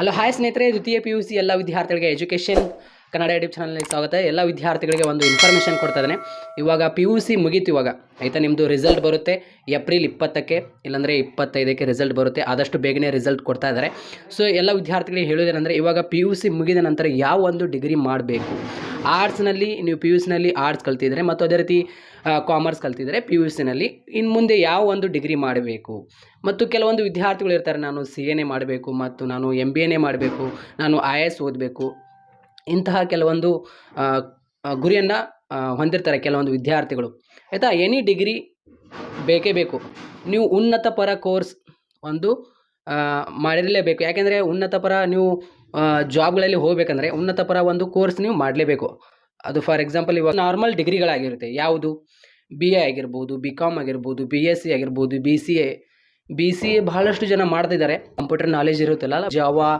Hello hi ಸ್ನೇಹಿತರೆ, ದ್ವಿತೀಯ P U C ಎಲ್ಲ ವಿದ್ಯಾರ್ಥಿಗಳಿಗೆ ಎಜುಕೇಷನ್ ಕನ್ನಡ ಯೂಟ್ಯೂಬ್ ಚಾನಲ್ಗೆ ಸ್ವಾಗತ. ಎಲ್ಲ ವಿದ್ಯಾರ್ಥಿಗಳಿಗೆ ಒಂದು ಇನ್ಫಾರ್ಮೇಷನ್ ಕೊಡ್ತಾ ಇದ್ದಾನೆ ಇವಾಗ ಪಿ ಯು ಸಿ ಮುಗೀತು ಇವಾಗ. ಆಯಿತಾ ನಿಮ್ಮದು ರಿಸಲ್ಟ್ ಬರುತ್ತೆ ಏಪ್ರಿಲ್ ಇಪ್ಪತ್ತಕ್ಕೆ, ಇಲ್ಲಾಂದರೆ ಇಪ್ಪತ್ತೈದಕ್ಕೆ ರಿಸಲ್ಟ್ ಬರುತ್ತೆ. ಆದಷ್ಟು ಬೇಗನೆ ರಿಸಲ್ಟ್ ಕೊಡ್ತಾ ಇದ್ದಾರೆ. ಸೊ ಎಲ್ಲ ವಿದ್ಯಾರ್ಥಿಗಳಿಗೆ ಹೇಳೋದೇನೆಂದರೆ ಇವಾಗ ಪಿ ಯು ಸಿ ಮುಗಿದ ನಂತರ ಯಾವ ಒಂದು ಡಿಗ್ರಿ ಮಾಡಬೇಕು? ಆರ್ಟ್ಸ್ನಲ್ಲಿ ನೀವು ಪಿ ಯು ಸಿನಲ್ಲಿ ಆರ್ಟ್ಸ್ ಕಲ್ತಿದ್ರೆ ಮತ್ತು ಅದೇ ರೀತಿ ಕಾಮರ್ಸ್ ಕಲ್ತಿದ್ರೆ ಪಿ ಯು ಸಿನಲ್ಲಿ ಇನ್ನು ಮುಂದೆ ಯಾವ ಒಂದು ಡಿಗ್ರಿ ಮಾಡಬೇಕು. ಮತ್ತು ಕೆಲವೊಂದು ವಿದ್ಯಾರ್ಥಿಗಳು ಇರ್ತಾರೆ, ನಾನು ಸಿ ಎನೇ ಮಾಡಬೇಕು ಮತ್ತು ನಾನು ಎಂ ಬಿ ಎನೇ ಮಾಡಬೇಕು, ನಾನು ಐ ಎ ಎಸ್ ಓದಬೇಕು. ಇಂತಹ ಕೆಲವೊಂದು ಗುರಿಯನ್ನು ಹೊಂದಿರ್ತಾರೆ ಕೆಲವೊಂದು ವಿದ್ಯಾರ್ಥಿಗಳು. ಆಯಿತಾ? ಎನಿ ಡಿಗ್ರಿ ಬೇಕೇ ಬೇಕು. ನೀವು ಉನ್ನತ ಪರ ಕೋರ್ಸ್ ಒಂದು ಮಾಡಿರಲೇಬೇಕು. ಯಾಕೆಂದರೆ ಉನ್ನತ ಪರ ನೀವು ಜಾಬ್ಗಳಲ್ಲಿ ಹೋಗಬೇಕಂದ್ರೆ ಉನ್ನತ ಪರ ಒಂದು ಕೋರ್ಸ್ ನೀವು ಮಾಡಲೇಬೇಕು. ಅದು ಫಾರ್ ಎಕ್ಸಾಂಪಲ್ ಇವಾಗ ನಾರ್ಮಲ್ ಡಿಗ್ರಿಗಳಾಗಿರುತ್ತೆ ಯಾವುದು? ಬಿ ಎ ಆಗಿರ್ಬೋದು ಬಿ ಕಾಮ್ ಆಗಿರ್ಬೋದು ಬಿ ಎಸ್ ಸಿ ಆಗಿರ್ಬೋದು B C A B C A ಬಹಳಷ್ಟು ಜನ ಮಾಡ್ತಿದ್ದಾರೆ ಕಂಪ್ಯೂಟರ್ ನಾಲೆಜ್ ಇರುತ್ತಲ್ಲ ಜಾವಾ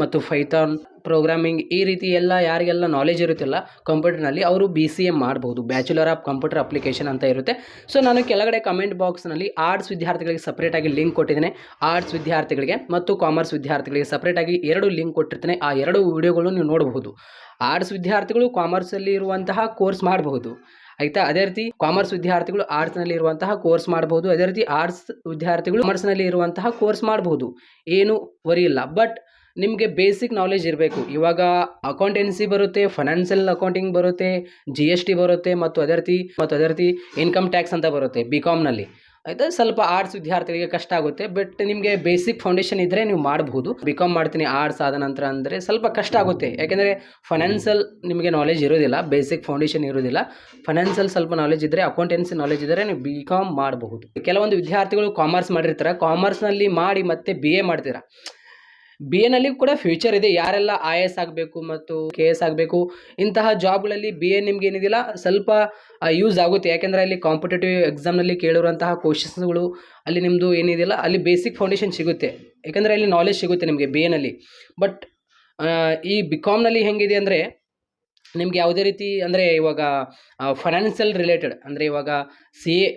ಮತ್ತು ಫೈಥಾನ್ ಪ್ರೋಗ್ರಾಮಿಂಗ್ ಈ ರೀತಿ ಎಲ್ಲ ಯಾರಿಗೆಲ್ಲ ನಾಲೆಜ್ ಇರುತ್ತಿಲ್ಲ ಕಂಪ್ಯೂಟರ್ನಲ್ಲಿ ಅವರು ಬಿ ಸಿ ಎ ಮಾಡ್ಬೋದು. ಬ್ಯಾಚುಲರ್ ಆಫ್ ಕಂಪ್ಯೂಟರ್ ಅಪ್ಲಿಕೇಶನ್ ಅಂತ ಇರುತ್ತೆ. ಸೊ ನಾನು ಕೆಳಗಡೆ ಕಮೆಂಟ್ ಬಾಕ್ಸ್ನಲ್ಲಿ ಆರ್ಟ್ಸ್ ವಿದ್ಯಾರ್ಥಿಗಳಿಗೆ ಸಪ್ರೇಟಾಗಿ ಲಿಂಕ್ ಕೊಟ್ಟಿದ್ದೇನೆ. ಆರ್ಟ್ಸ್ ವಿದ್ಯಾರ್ಥಿಗಳಿಗೆ ಮತ್ತು ಕಾಮರ್ಸ್ ವಿದ್ಯಾರ್ಥಿಗಳಿಗೆ ಸಪ್ರೇಟಾಗಿ ಎರಡು ಲಿಂಕ್ ಕೊಟ್ಟಿರ್ತೇನೆ. ಆ ಎರಡು ವಿಡಿಯೋಗಳನ್ನು ನೀವು ನೋಡಬಹುದು. ಆರ್ಟ್ಸ್ ವಿದ್ಯಾರ್ಥಿಗಳು ಕಾಮರ್ಸಲ್ಲಿ ಇರುವಂತಹ ಕೋರ್ಸ್ ಮಾಡಬಹುದು. ಆಯಿತಾ? ಅದೇ ರೀತಿ ಕಾಮರ್ಸ್ ವಿದ್ಯಾರ್ಥಿಗಳು ಆರ್ಟ್ಸ್ನಲ್ಲಿ ಇರುವಂತಹ ಕೋರ್ಸ್ ಮಾಡಬಹುದು. ಅದೇ ರೀತಿ ಆರ್ಟ್ಸ್ ವಿದ್ಯಾರ್ಥಿಗಳು ಕಾಮರ್ಸ್ನಲ್ಲಿ ಇರುವಂತಹ ಕೋರ್ಸ್ ಮಾಡಬಹುದು. ಏನು ವರಿ ಇಲ್ಲ. ಬಟ್ ನಿಮಗೆ ಬೇಸಿಕ್ ನಾಲೆಜ್ ಇರಬೇಕು. ಇವಾಗ ಅಕೌಂಟೆನ್ಸಿ ಬರುತ್ತೆ ಫೈನಾನ್ಷಿಯಲ್ ಅಕೌಂಟಿಂಗ್ ಬರುತ್ತೆ ಜಿ ಎಸ್ ಟಿ ಬರುತ್ತೆ, ಮತ್ತು ಅದೇ ರೀತಿ, ಮತ್ತು ಅದೇ ರೀತಿ ಇನ್ಕಮ್ ಟ್ಯಾಕ್ಸ್ ಅಂತ ಬರುತ್ತೆ ಬಿ ಕಾಮ್ನಲ್ಲಿ ಆಯಿತಾ? ಸ್ವಲ್ಪ ಆರ್ಟ್ಸ್ ವಿದ್ಯಾರ್ಥಿಗಳಿಗೆ ಕಷ್ಟ ಆಗುತ್ತೆ. ಬಟ್ ನಿಮಗೆ ಬೇಸಿಕ್ ಫೌಂಡೇಶನ್ ಇದ್ದರೆ ನೀವು ಮಾಡಬಹುದು ಬಿ ಕಾಮ್ ಮಾಡ್ತೀನಿ ಆರ್ಟ್ಸ್ ಆದ ನಂತರ ಅಂದರೆ ಸ್ವಲ್ಪ ಕಷ್ಟ ಆಗುತ್ತೆ. ಯಾಕೆಂದರೆ ಫೈನಾನ್ಸಲ್ ನಿಮಗೆ ನಾಲೆಜ್ ಇರೋದಿಲ್ಲ ಬೇಸಿಕ್ ಫೌಂಡೇಶನ್ ಇರೋದಿಲ್ಲ. ಫೈನಾನ್ಸಲ್ ಸ್ವಲ್ಪ ನಾಲೆಜ್ ಇದ್ದರೆ ಅಕೌಂಟೆನ್ಸಿ ನಾಲೆಜ್ ಇದ್ದರೆ ನೀವು ಬಿ ಕಾಮ್ ಮಾಡಬಹುದು. ಕೆಲವೊಂದು ವಿದ್ಯಾರ್ಥಿಗಳು ಕಾಮರ್ಸ್ ಮಾಡಿರ್ತಾರೆ. ಕಾಮರ್ಸ್ನಲ್ಲಿ ಮಾಡಿ ಮತ್ತೆ ಬಿ ಎ ಮಾಡ್ತೀರಾ? ಬಿ ನಲ್ಲಿ ಕೂಡ ಫ್ಯೂಚರ್ ಇದೆ. ಯಾರೆಲ್ಲ ಐ ಎಸ್ ಆಗಬೇಕು ಮತ್ತು ಕೆ ಎಸ್ ಆಗಬೇಕು, ಇಂತಹ ಜಾಬ್ಗಳಲ್ಲಿ ಬಿ ಎ ನಿಮ್ಗೆ ಏನಿದಿಲ್ಲ, ಸ್ವಲ್ಪ ಯೂಸ್ ಆಗುತ್ತೆ. ಯಾಕೆಂದರೆ ಅಲ್ಲಿ ಕಾಂಪಿಟೇಟಿವ್ ಎಕ್ಸಾಮ್ನಲ್ಲಿ ಕೇಳಿರುವಂತಹ ಕ್ವಶನ್ಸ್ಗಳು ಅಲ್ಲಿ ನಿಮ್ಮದು ಏನಿದೆಯಲ್ಲ ಅಲ್ಲಿ ಬೇಸಿಕ್ ಫೌಂಡೇಶನ್ ಸಿಗುತ್ತೆ. ಯಾಕೆಂದರೆ ಅಲ್ಲಿ ನಾಲೆಜ್ ಸಿಗುತ್ತೆ ನಿಮಗೆ ಬಿ ಎನಲ್ಲಿ ಬಟ್ ಈ ಬಿ ಕಾಮ್ನಲ್ಲಿ ಹೆಂಗಿದೆ ಅಂದರೆ, ನಿಮ್ಗೆ ಯಾವುದೇ ರೀತಿ ಅಂದರೆ ಇವಾಗ ಫೈನಾನ್ಷಿಯಲ್ ರಿಲೇಟೆಡ್ ಅಂದರೆ ಇವಾಗ C A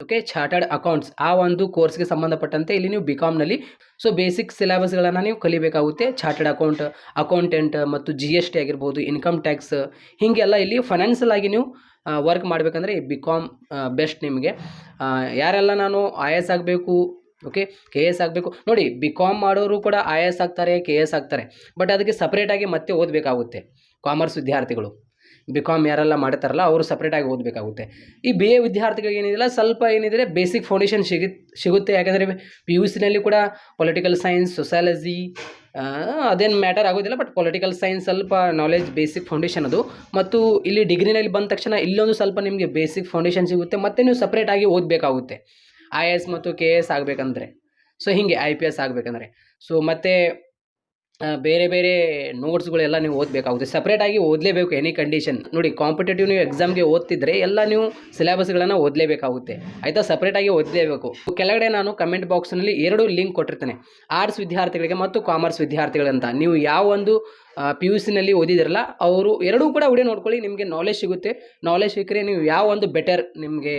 okay, chartered accounts. ಆ ಒಂದು ಕೋರ್ಸ್ಗೆ ಸಂಬಂಧಪಟ್ಟಂತೆ ಇಲ್ಲಿ ನೀವು ಬಿ ಕಾಮ್ನಲ್ಲಿ ಸೊ ಬೇಸಿಕ್ ಸಿಲೆಬಸ್ಗಳನ್ನು ನೀವು ಕಲಿಬೇಕಾಗುತ್ತೆ. ಚಾರ್ಟರ್ಡ್ ಅಕೌಂಟ್, ಅಕೌಂಟೆಂಟ್ ಮತ್ತು ಜಿ ಎಸ್ ಟಿ ಆಗಿರ್ಬೋದು, ಇನ್ಕಮ್ ಟ್ಯಾಕ್ಸ್ ಹೀಗೆಲ್ಲ ಇಲ್ಲಿ ಫೈನಾನ್ಷಿಯಲ್ ಆಗಿ ನೀವು ವರ್ಕ್ ಮಾಡಬೇಕಂದ್ರೆ ಬಿ ಕಾಮ್ ಬೆಸ್ಟ್ ನಿಮಗೆ. ಯಾರೆಲ್ಲ ನಾನು ಐ ಎಸ್ ಆಗಬೇಕು, ಓಕೆ ಕೆ ಎಸ್ ಆಗಬೇಕು. ನೋಡಿ ಬಿ ಕಾಮ್ ಮಾಡೋರು ಕೂಡ ಐ ಎಸ್ ಆಗ್ತಾರೆ ಕೆ ಎಸ್ ಆಗ್ತಾರೆ. ಬಟ್ ಅದಕ್ಕೆ ಸಪ್ರೇಟಾಗಿ ಮತ್ತೆ ಓದಬೇಕಾಗುತ್ತೆ. ಕಾಮರ್ಸ್ ವಿದ್ಯಾರ್ಥಿಗಳು. ಬಿ ಕಾಮ್ ಯಾರೆಲ್ಲ ಮಾಡ್ತಾರಲ್ಲ ಅವರು ಸಪ್ರೇಟಾಗಿ ಓದಬೇಕಾಗುತ್ತೆ. ಈ ಬಿ ಎ ವಿದ್ಯಾರ್ಥಿಗಳಿಗೆ ಏನಿದೆಯಲ್ಲ, ಸ್ವಲ್ಪ ಏನಿದೆ ಬೇಸಿಕ್ ಫೌಂಡೇಶನ್ ಸಿಗಿ, ಸಿಗುತ್ತೆ. ಯಾಕಂದರೆ ಪಿ ಯು ಸಿನಲ್ಲಿ ಕೂಡ ಪೊಲಿಟಿಕಲ್ ಸೈನ್ಸ್ ಸೊಸಾಲಜಿ ಅದೇನು ಮ್ಯಾಟರ್ ಆಗೋದಿಲ್ಲ ಬಟ್ ಪೊಲಿಟಿಕಲ್ ಸೈನ್ಸ್ ಸ್ವಲ್ಪ ನಾಲೆಜ್ ಬೇಸಿಕ್ ಫೌಂಡೇಶನ್ ಅದು. ಮತ್ತು ಇಲ್ಲಿ ಡಿಗ್ರಿನಲ್ಲಿ ಬಂದ ತಕ್ಷಣ ಇಲ್ಲೊಂದು ಸ್ವಲ್ಪ ನಿಮಗೆ ಬೇಸಿಕ್ ಫೌಂಡೇಶನ್ ಸಿಗುತ್ತೆ, ಮತ್ತು ನೀವು ಸಪ್ರೇಟಾಗಿ ಓದಬೇಕಾಗುತ್ತೆ. ಐ ಎ ಎಸ್ ಮತ್ತು ಕೆ ಎ ಎಸ್ ಆಗಬೇಕಂದ್ರೆ. ಸೊ ಹೀಗೆ ಐ ಪಿ ಎಸ್ ಆಗಬೇಕಂದ್ರೆ. ಸೊ ಮತ್ತು ಬೇರೆ ಬೇರೆ ನೋಟ್ಸ್ಗಳೆಲ್ಲ ನೀವು ಓದಬೇಕಾಗುತ್ತೆ. ಸಪ್ರೇಟಾಗಿ ಓದಲೇಬೇಕು ಎನಿ ಕಂಡೀಷನ್ ನೋಡಿ ಕಾಂಪಿಟೇಟಿವ್ ನೀವು ಎಕ್ಸಾಮ್ಗೆ ಓದ್ತಿದ್ರೆ ಎಲ್ಲ ನೀವು ಸಿಲೆಬಸ್ಗಳನ್ನು ಓದಲೇಬೇಕಾಗುತ್ತೆ. ಆಯಿತಾ? ಸಪ್ರೇಟಾಗಿ ಓದಲೇಬೇಕು. ಕೆಳಗಡೆ ನಾನು ಕಮೆಂಟ್ ಬಾಕ್ಸ್ನಲ್ಲಿ ಎರಡು ಲಿಂಕ್ ಕೊಟ್ಟಿರ್ತೇನೆ. ಆರ್ಟ್ಸ್ ವಿದ್ಯಾರ್ಥಿಗಳಿಗೆ ಮತ್ತು ಕಾಮರ್ಸ್ ವಿದ್ಯಾರ್ಥಿಗಳಂತ ನೀವು ಯಾವ ಒಂದು ಪಿ ಯು ಸಿನಲ್ಲಿ ಓದಿದಿರಲ್ಲ, ಅವರು ಎರಡೂ ಕೂಡ ವಿಡಿಯೋ ನೋಡ್ಕೊಳ್ಳಿ, ನಿಮಗೆ ನಾಲೆಜ್ ಸಿಗುತ್ತೆ. ನಾಲೆಜ್ ಸಿಕ್ಕರೆ ನೀವು ಯಾವ ಒಂದು ಬೆಟರ್ ನಿಮಗೆ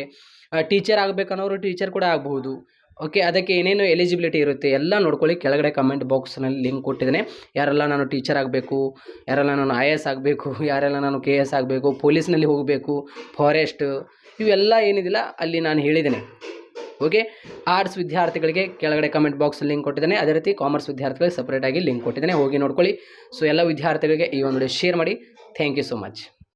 ಟೀಚರ್ ಆಗಬೇಕನ್ನೋರು ಟೀಚರ್ ಕೂಡ ಆಗಬಹುದು. ಓಕೆ ಅದಕ್ಕೆ ಏನೇನು ಎಲಿಜಿಬಿಲಿಟಿ ಇರುತ್ತೆ ಎಲ್ಲ ನೋಡ್ಕೊಳ್ಳಿ. ಕೆಳಗಡೆ ಕಮೆಂಟ್ ಬಾಕ್ಸ್ನಲ್ಲಿ ಲಿಂಕ್ ಕೊಟ್ಟಿದ್ದೇನೆ. ಯಾರೆಲ್ಲ ನಾನು ಟೀಚರ್ ಆಗಬೇಕು, ಯಾರೆಲ್ಲ ನಾನು ಐ ಎಸ್ ಆಗಬೇಕು, ಯಾರೆಲ್ಲ ನಾನು ಕೆ ಎಸ್ ಆಗಬೇಕು ಪೊಲೀಸ್ನಲ್ಲಿ ಹೋಗಬೇಕು ಫಾರೆಸ್ಟ್ ಇವೆಲ್ಲ ಏನಿದಿಲ್ಲ, ಅಲ್ಲಿ ನಾನು ಹೇಳಿದ್ದೇನೆ. ಓಕೆ ಆರ್ಟ್ಸ್ ವಿದ್ಯಾರ್ಥಿಗಳಿಗೆ ಕೆಳಗಡೆ ಕಮೆಂಟ್ ಬಾಕ್ಸ್ ಲಿಂಕ್ ಕೊಟ್ಟಿದ್ದೇನೆ. ಅದೇ ರೀತಿ ಕಾಮರ್ಸ್ ವಿದ್ಯಾರ್ಥಿಗಳಿಗೆ ಸಪ್ರೇಟಾಗಿ ಲಿಂಕ್ ಕೊಟ್ಟಿದ್ದೇನೆ. ಹೋಗಿ ನೋಡ್ಕೊಳ್ಳಿ. ಸೊ ಎಲ್ಲ ವಿದ್ಯಾರ್ಥಿಗಳಿಗೆ ಈ ಒಂದು ಶೇರ್ ಮಾಡಿ. Thank you so much